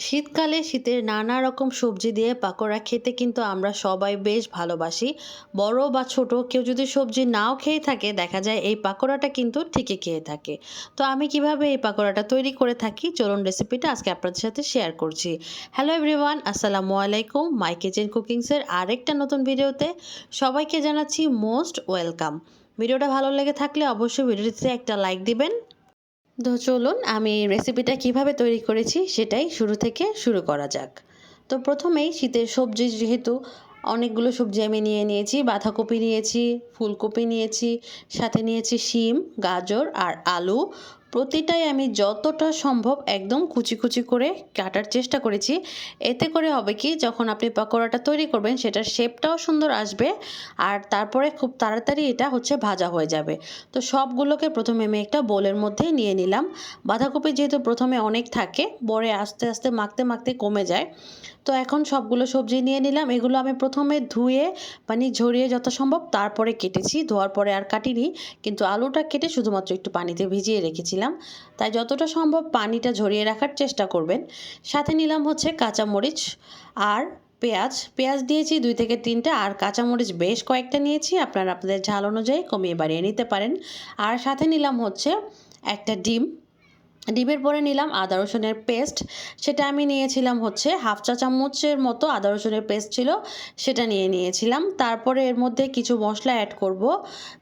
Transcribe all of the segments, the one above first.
শীতকালে শীতের নানা রকম সবজি দিয়ে পাকোড়া খেতে কিন্তু আমরা সবাই বেশ ভালোবাসি। বড় বা ছোট কেউ যদি সবজি নাও খেয়ে থাকে, দেখা যায় এই পাকোড়াটা কিন্তু ঠিকই খেয়ে থাকে। তো আমি কীভাবে এই পাকোড়াটা তৈরি করে থাকি, চলুন রেসিপিটা আজকে আপনাদের সাথে শেয়ার করছি। হ্যালো এভরিওয়ান আসসালামু আলাইকুম মাই কিচেন কুকিংসের আরেকটা নতুন ভিডিওতে সবাইকে জানাচ্ছি মোস্ট ওয়েলকাম ভিডিওটা ভালো লেগে থাকলে অবশ্যই ভিডিওটিতে একটা লাইক দিবেন তো চলুন আমি রেসিপিটা কীভাবে তৈরি করেছি সেটাই শুরু থেকে শুরু করা যাক। তো প্রথমেই শীতের সবজি যেহেতু অনেকগুলো সবজি আমি নিয়ে নিয়েছি, বাঁধাকপি নিয়েছি, ফুলকপি নিয়েছি, সাথে নিয়েছি শিম, গাজর আর আলু। প্রতিটাই আমি যতটা সম্ভব একদম কুচি কুচি করে কাটার চেষ্টা করেছি। এতে করে হবে কি, যখন আপনি পকোড়াটা তৈরি করবেন, সেটার শেপটাও সুন্দর আসবে আর তারপরে খুব তাড়াতাড়ি এটা হচ্ছে ভাজা হয়ে যাবে। তো সবগুলোকে প্রথমে আমি একটা বোলের মধ্যে নিয়ে নিলাম। বাঁধাকপি যেহেতু প্রথমে অনেক থাকে, বড়ে আস্তে আস্তে মাখতে মাখতে কমে যায়। তো এখন সবগুলো সবজি নিয়ে নিলাম। এগুলো আমি প্রথমে ধুয়ে পানি ঝরিয়ে যত সম্ভব তারপরে কেটেছি। ধোয়ার পরে আর কাটিনি, কিন্তু আলুটা কেটে শুধুমাত্র একটু পানিতে ভিজিয়ে রেখেছিলাম। তাই যতটা সম্ভব পানিটা ঝরিয়ে রাখার চেষ্টা করবেন। সাথে নিলাম হচ্ছে কাঁচামরিচ আর পেঁয়াজ। পেঁয়াজ দিয়েছি দুই থেকে তিনটা আর কাঁচামরিচ বেশ কয়েকটা নিয়েছি। আপনারা আপনাদের ঝাল অনুযায়ী কমিয়ে বাড়িয়ে নিতে পারেন। আর সাথে নিলাম হচ্ছে একটা ডিম। ডিমের পরে নিলাম আদা রসুনের পেস্ট। সেটা আমি নিয়েছিলাম হচ্ছে হাফ চা চামচের মতো আদা রসুনের পেস্ট ছিল, সেটা নিয়ে নিয়েছিলাম। তারপরে এর মধ্যে কিছু মশলা অ্যাড করব,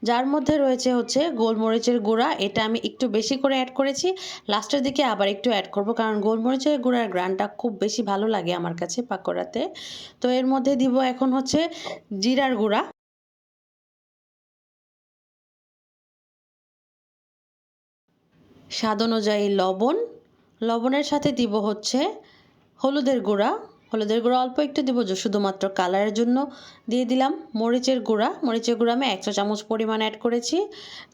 যার মধ্যে রয়েছে হচ্ছে গোলমরিচের গুঁড়া। এটা আমি একটু বেশি করে অ্যাড করেছি, লাস্টের দিকে আবার একটু অ্যাড করব, কারণ গোলমরিচের গুঁড়ার গ্রানটা খুব বেশি ভালো লাগে আমার কাছে পাকোড়াতে। তো এর মধ্যে দিব এখন হচ্ছে জিরার গুঁড়া। স্বাদ অনুযায়ী লবণ। লবণের সাথে দিব হচ্ছে হলুদের গুঁড়া। হলুদের গুঁড়া অল্প একটু দিব শুধুমাত্র কালারের জন্য দিয়ে দিলাম মরিচের গুঁড়া। মরিচের গুঁড়া আমি একশো চামচ পরিমাণ অ্যাড করেছি।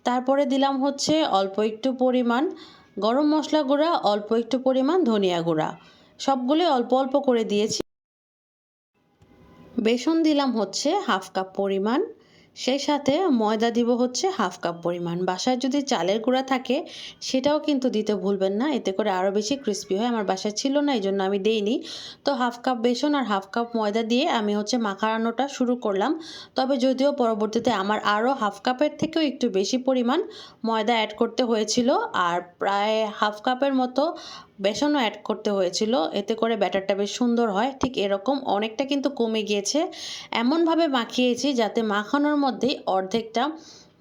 তারপরে দিলাম হচ্ছে অল্প একটু পরিমাণ গরম মশলা গুঁড়া, অল্প একটু পরিমাণ ধনিয়া গুঁড়া। সবগুলো অল্প অল্প করে দিয়েছি। বেসন দিলাম হচ্ছে হাফ কাপ পরিমাণ। সেই সাথে ময়দা দিব হচ্ছে হাফ কাপ পরিমাণ। বাসায় যদি চালের গুঁড়া থাকে, সেটাও কিন্তু দিতে ভুলবেন না। এতে করে আরও বেশি ক্রিস্পি হয়। আমার বাসায় ছিল না এই জন্য আমি দেইনি। তো হাফ কাপ বেসন আর হাফ কাপ ময়দা দিয়ে আমি হচ্ছে মাখানোটা শুরু করলাম। তবে যদিও পরবর্তীতে আমার আরও হাফ কাপের থেকেও একটু বেশি পরিমাণ ময়দা অ্যাড করতে হয়েছিল। আর প্রায় হাফ কাপের মতো বেসনও অ্যাড করতে হয়েছিল। এতে করে ব্যাটারটা বেশ সুন্দর হয়। ঠিক এরকম অনেকটা কিন্তু কমে গিয়েছে। এমনভাবে মাখিয়েছি যাতে মাখানোর মধ্যেই অর্ধেকটা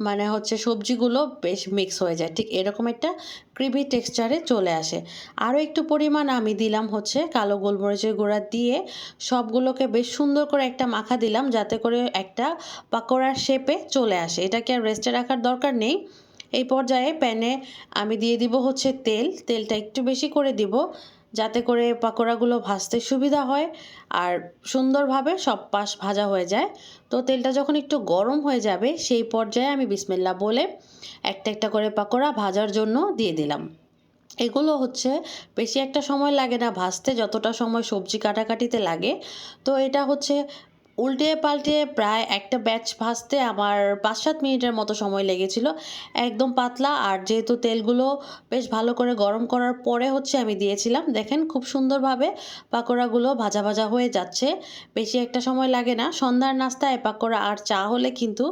মানে হচ্ছে সবজিগুলো বেশ মিক্স হয়ে যায়। ঠিক এরকম একটা ক্রিভি টেক্সচারে চলে আসে। আরও একটু পরিমাণ আমি দিলাম হচ্ছে কালো গোলমরিচের গুঁড়া দিয়ে সবগুলোকে বেশ সুন্দর করে একটা মাখা দিলাম যাতে করে একটা পাকোড়ার শেপে চলে আসে। এটাকে আর রেস্টে রাখার দরকার নেই। এই পর্যায়ে প্যানে আমি দিয়ে দিব হচ্ছে তেল। তেলটা একটু বেশি করে দিব যাতে করে পাকোড়াগুলো ভাজতে সুবিধা হয় আর সুন্দরভাবে সব পাশ ভাজা হয়ে যায়। তো তেলটা যখন একটু গরম হয়ে যাবে সেই পর্যায়ে আমি বিসমিল্লা বলে একটা একটা করে পাকোড়া ভাজার জন্য দিয়ে দিলাম। এগুলো হচ্ছে বেশি একটা সময় লাগে না ভাজতে, যতটা সময় সবজি কাটাকাটিতে লাগে। তো এটা হচ্ছে উল্টে পাল্টে প্রায় একটা ব্যাচ ভাজতে আমার পাঁচ সাত মিনিটের মতো সময় লেগেছিল। একদম পাতলা আর যেহেতু তেলগুলো বেশ ভালো করে গরম করার পরে হচ্ছে আমি দিয়েছিলাম। দেখেন খুব সুন্দরভাবে পাকোড়াগুলো ভাজা ভাজা হয়ে যাচ্ছে। বেশি একটা সময় লাগে না। সন্ধ্যার নাস্তায় পাকোড়া আর চা হলে কিন্তু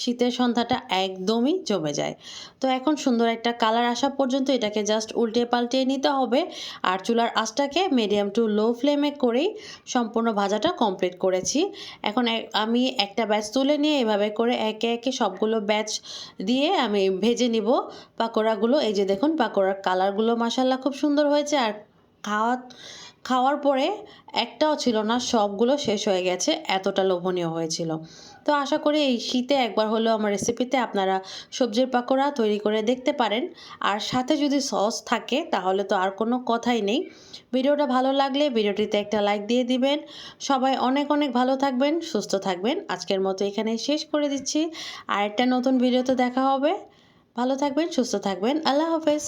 শীতের সন্ধ্যাটা একদমই জমে যায়। তো এখন সুন্দর একটা কালার আসা পর্যন্ত এটাকে জাস্ট উল্টে পাল্টে নিতে হবে আর চুলার আঁচটাকে মিডিয়াম টু লো ফ্লেমে করেই সম্পূর্ণ ভাজাটা কমপ্লিট করেছি। এখন আমি একটা ব্যাচ তুলে নিয়ে এভাবে করে একে একে সবগুলো ব্যাচ দিয়ে আমি ভেজে নিব পাকোড়াগুলো। এই যে দেখুন, পাকোড়ার কালারগুলো মাসাল্লাহ খুব সুন্দর হয়েছে। আর খাওয়া খাওয়ার পরে একটাও ছিল না, সবগুলো শেষ হয়ে গেছে, এতটা লোভনীয় হয়েছিল। তো আশা করি এই শীতে একবার হলেও আমার রেসিপিতে আপনারা সবজির পাকোড়া তৈরি করে দেখতে পারেন। আর সাথে যদি সস থাকে, তাহলে তো আর কোনো কথাই নেই। ভিডিওটা ভালো লাগলে ভিডিওটিতে একটা লাইক দিয়ে দিবেন। সবাই অনেক অনেক ভালো থাকবেন, সুস্থ থাকবেন। আজকের মতো এখানে শেষ করে দিচ্ছি। আর একটা নতুন ভিডিওতে দেখা হবে। ভালো থাকবেন, সুস্থ থাকবেন। আল্লাহ হাফেজ।